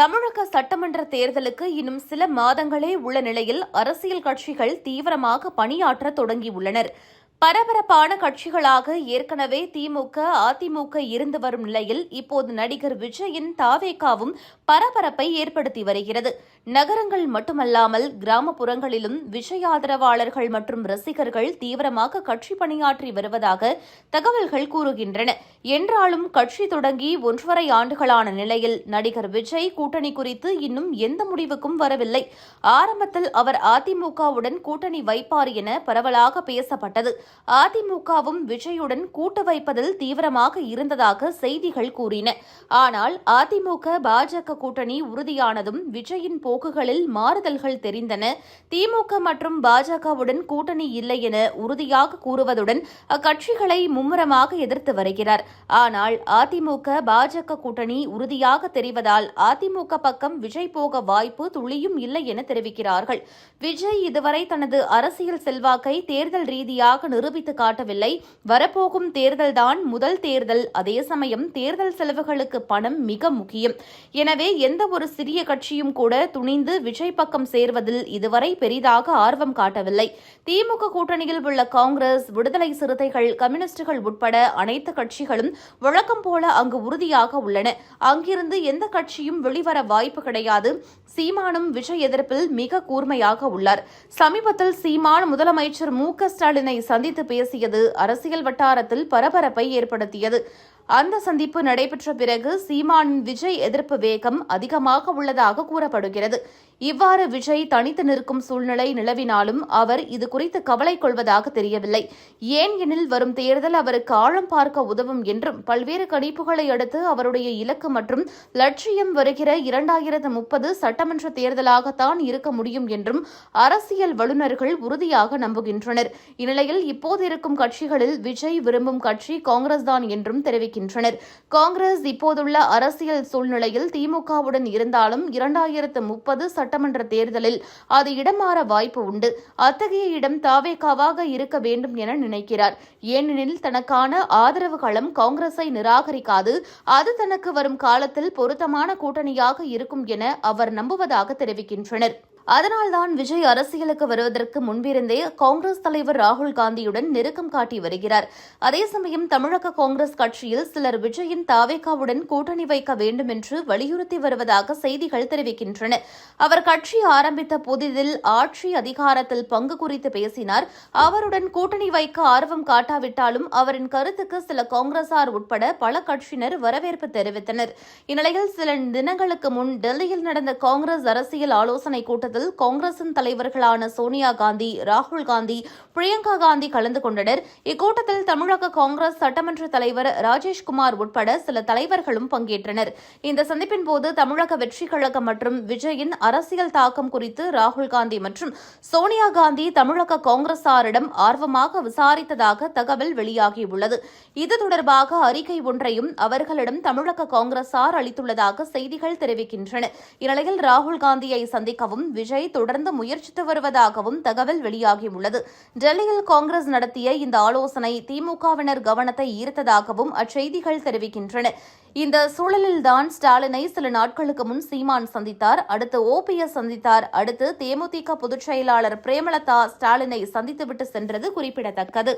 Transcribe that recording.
தமிழக சட்டமன்ற தேர்தலுக்கு இன்னும் சில மாதங்களே உள்ள நிலையில் அரசியல் கட்சிகள் தீவிரமாக பணியாற்ற தொடங்கியுள்ளனர். பரபரப்பான கட்சிகளாக ஏற்கனவே திமுக அதிமுக இருந்து வரும் நிலையில் இப்போது நடிகர் விஜயின் தாவேகாவும் பரபரப்பை ஏற்படுத்தி வருகிறது. நகரங்கள் மட்டுமல்லாமல் கிராமப்புறங்களிலும் விஜய் ஆதரவாளர்கள் மற்றும் ரசிகர்கள் தீவிரமாக கட்சி பணியாற்றி வருவதாக தகவல்கள் கூறுகின்றன. என்றாலும் கட்சி தொடங்கி ஒன்றரை ஆண்டுகளான நிலையில் நடிகர் விஜய் கூட்டணி குறித்து இன்னும் எந்த முடிவுக்கும் வரவில்லை. ஆரம்பத்தில் அவர் அதிமுகவுடன் கூட்டணி வைப்பார் என பரவலாக பேசப்பட்டது. அதிமுகவும் விஜயுடன் கூட்டு வைப்பதில் தீவிரமாக இருந்ததாக செய்திகள் கூறின. ஆனால் அதிமுக பாஜக கூட்டணி உறுதியானதும் விஜயின் போக்குகளில் மாறுதல்கள் தெரிந்தன. திமுக மற்றும் பாஜகவுடன் கூட்டணி இல்லை என உறுதியாக கூறுவதுடன் அக்கட்சிகளை மும்முரமாக எதிர்த்து வருகிறார். ஆனால் அதிமுக பாஜக கூட்டணி உறுதியாக தெரிவதால் அதிமுக பக்கம் விஜய் போக வாய்ப்பு துளியும் இல்லை என தெரிவிக்கிறார்கள். விஜய் இதுவரை தனது அரசியல் செல்வாக்கை தேர்தல் ரீதியாக நிரூபித்து காட்டவில்லை. வரப்போகும் தேர்தல்தான் முதல் தேர்தல். அதே சமயம் தேர்தல் செலவுகளுக்கு பணம் மிக முக்கியம். எனவே எந்த ஒரு சிறிய கட்சியும் கூட துணிந்து விஜய் பக்கம் சேர்வதில் இதுவரை பெரிதாக ஆர்வம் காட்டவில்லை. திமுக கூட்டணியில் உள்ள காங்கிரஸ் விடுதலை சிறுத்தைகள் கம்யூனிஸ்டுகள் உட்பட அனைத்து கட்சிகளும் வழக்கம் போல அங்கு உறுதியாக உள்ளன. அங்கிருந்து எந்த கட்சியும் வெளிவர வாய்ப்பு கிடையாது. சீமானும் விஜய் எதிர்ப்பில் மிக கூர்மையாக உள்ளார். சமீபத்தில் சீமான் முதலமைச்சர் மு க ஸ்டாலினை சந்தித்து பேசியது அரசியல் வட்டாரத்தில் பரபரப்பை ஏற்படுத்தியது. அந்த சந்திப்பு நடைபெற்ற பிறகு சீமானின் விஜய் எதிர்ப்பு வேகம் அதிகமாக உள்ளதாக கூறப்படுகிறது. இவ்வாறு விஜய் தனித்து நிற்கும் சூழ்நிலை நிலவினாலும் அவர் இது குறித்து கவலை கொள்வதாக தெரியவில்லை. ஏன் எனில் வரும் தேர்தல் அவருக்கு ஆழம் பார்க்க உதவும் என்றும் பல்வேறு கணிப்புகளை அடுத்து அவருடைய இலக்கு மற்றும் லட்சியம் வருகிற இரண்டாயிரத்து முப்பது சட்டமன்ற தேர்தலாகத்தான் இருக்க முடியும் என்றும் அரசியல் வல்லுநர்கள் உறுதியாக நம்புகின்றனர். இந்நிலையில் இப்போது இருக்கும் கட்சிகளில் விஜய் விரும்பும் கட்சி காங்கிரஸ் தான் என்றும் வருகின்றனர் காங்கிரஸ் இப்போதுள்ள அரசியல் சூழ்நிலையில் திமுகவுடன் இருந்தாலும் இரண்டாயிரத்து முப்பது சட்டமன்ற தேர்தலில் அது இடமாற வாய்ப்பு உண்டு. அத்தகைய இடம் தாவேகாவாக இருக்க வேண்டும் என நினைக்கிறார். ஏனெனில் தனக்கான ஆதரவு களம் காங்கிரஸை நிராகரிக்காது. அது தனக்கு வரும் காலத்தில் பொருத்தமான கூட்டணியாக இருக்கும் என அவர் நம்புவதாக தெரிவிக்கின்றனர். அதனால்தான் விஜய் அரசியலுக்கு வருவதற்கு முன்பிருந்தே காங்கிரஸ் தலைவர் ராகுல் காந்தியுடன் நெருக்கம் காட்டி வருகிறார். அதே சமயம் தமிழக காங்கிரஸ் கட்சியில் சிலர் விஜயின் தாவேகாவுடன் கூட்டணி வைக்க வேண்டும் என்று வலியுறுத்தி வருவதாக செய்திகள் தெரிவிக்கின்றன. அவர் கட்சி ஆரம்பித்த புதிதில் ஆட்சி அதிகாரத்தில் பங்கு குறித்து பேசினார். அவருடன் கூட்டணி வைக்க ஆர்வம் காட்டாவிட்டாலும் அவரின் கருத்துக்கு சில காங்கிரசார் உட்பட பல கட்சியினர் வரவேற்பு தெரிவித்தனர். இந்நிலையில் சில தினங்களுக்கு முன் டெல்லியில் நடந்த காங்கிரஸ் அரசியல் ஆலோசனைக் கூட்டத்தில் நிகழ்வில் காங்கிரசின் தலைவர்களான சோனியா காந்தி ராகுல் காந்தி பிரியங்கா காந்தி கலந்து கொண்டனர். இக்கூட்டத்தில் தமிழக காங்கிரஸ் சட்டமன்ற தலைவர் ராஜேஷ்குமார் உட்பட சில தலைவர்களும் பங்கேற்றனர். இந்த சந்திப்பின் போது தமிழக வெற்றி கழகம் மற்றும் விஜயின் அரசியல் தாக்கம் குறித்து ராகுல் காந்தி மற்றும் சோனியா காந்தி தமிழக காங்கிரசாரிடம் ஆர்வமாக விசாரித்ததாக தகவல் வெளியாகியுள்ளது. இது தொடர்பாக அறிக்கை ஒன்றையும் அவர்களிடம் தமிழக காங்கிரசார் அளித்துள்ளதாக செய்திகள் தெரிவிக்கின்றன. இந்நிலையில் ராகுல் காந்தியை சந்திக்கவும் விஜய் தொடர்ந்து முயற்சித்து வருவதாகவும் தகவல் வெளியாகியுள்ளது. டெல்லியில் காங்கிரஸ் நடத்திய இந்த ஆலோசனை திமுகவினர் கவனத்தை ஈர்த்ததாகவும் அச்செய்திகள் தெரிவிக்கின்றன. இந்த சூழலில்தான் ஸ்டாலினை சில நாட்களுக்கு முன் சீமான் சந்தித்தார். அடுத்து ஓபிஎஸ் சந்தித்தார். அடுத்து தேமுதிக பொதுச் செயலாளர் பிரேமலதா ஸ்டாலினை சந்தித்துவிட்டு சென்றது குறிப்பிடத்தக்கது.